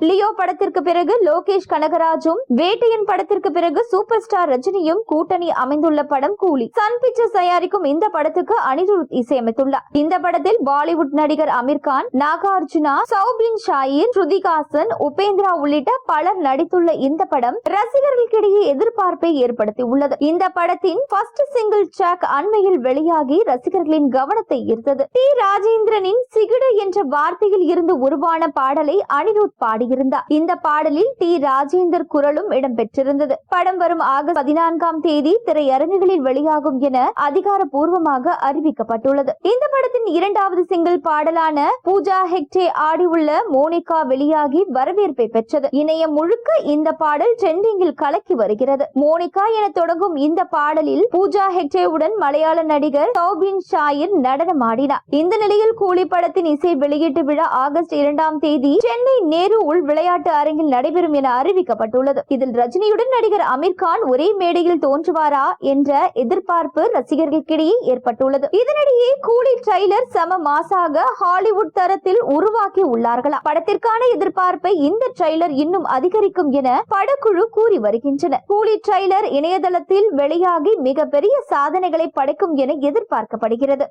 Leo படத்திற்கு பிறகு லோகேஷ் கனகராஜும் வேட்டையன் படத்திற்கு பிறகு சூப்பர் ஸ்டார் ரஜினியும் கூட்டணி அமைந்துள்ள படம் கூலி. சன் பிக்சர்ஸ் தயாரிக்கும் இந்த படத்துக்கு அனிருத் இசையமைத்துள்ளார். இந்த படத்தில் பாலிவுட் நடிகர் அமீர் கான் நாகார்ஜுனா சௌபின் ஷாயிர் ஸ்ருதிகாசன் உபேந்திரா உள்ளிட்ட பலர் நடித்துள்ள இந்த படம் ரசிகர்களுக்கிடையே எதிர்பார்ப்பை ஏற்படுத்தியுள்ளது. இந்த படத்தின் ஃபர்ஸ்ட் சிங்கிள் ட்ராக் அண்மையில் வெளியாகி ரசிகர்களின் கவனத்தை ஈர்த்தது. டி. ராஜேந்திரனின் சிகிடு என்ற வார்த்தையில் இருந்து உருவான பாடலை அனிருத் பாடி பாடியிருந்தார் இந்த பாடலில் டி. ராஜேந்தர் குரலும் இடம்பெற்றிருந்தது. படம் வரும் ஆகஸ்ட் பதினான்காம் தேதி திரையரங்குகளில் வெளியாகும் என அதிகாரப்பூர்வமாக அறிவிக்கப்பட்டுள்ளது. இந்த படத்தின் இரண்டாவது சிங்கிள் பாடலான பூஜா ஹெக்டே ஆடியுள்ள மோனிகா வெளியாகி வரவேற்பை பெற்றது. இணையம் முழுக்க இந்த பாடல் ட்ரெண்டிங்கில் கலக்கி வருகிறது. மோனிகா என தொடங்கும் இந்த பாடலில் பூஜா ஹெக்டேவுடன் மலையாள நடிகர் சௌபின் ஷாயிர் நடனமாடினார். இந்த நிலையில் கூலி படத்தின் இசை வெளியீட்டு விழா ஆகஸ்ட் இரண்டாம் தேதி சென்னை நேரு உள் விளையாட்டு அரங்கில் நடைபெறும் என அறிவிக்கப்பட்டுள்ளது. இதில் ரஜினியுடன் நடிகர் அமீர் கான் ஒரே மேடையில் தோன்றுவாரா என்ற எதிர்பார்ப்பு ரசிகர்களுக்கிடையே ஏற்பட்டுள்ளது. இதனிடையே கூலி ட்ரெய்லர் சம மாசாக ஹாலிவுட் தரத்தில் உருவாக்கி உள்ளார்களா படத்திற்கான எதிர்பார்ப்பை இந்த ட்ரெய்லர் இன்னும் அதிகரிக்கும் என படக்குழு கூறி வருகின்றன. கூலி ட்ரெய்லர் இணையதளத்தில் வெளியாகி மிகப்பெரிய சாதனைகளை படைக்கும் என எதிர்பார்க்கப்படுகிறது.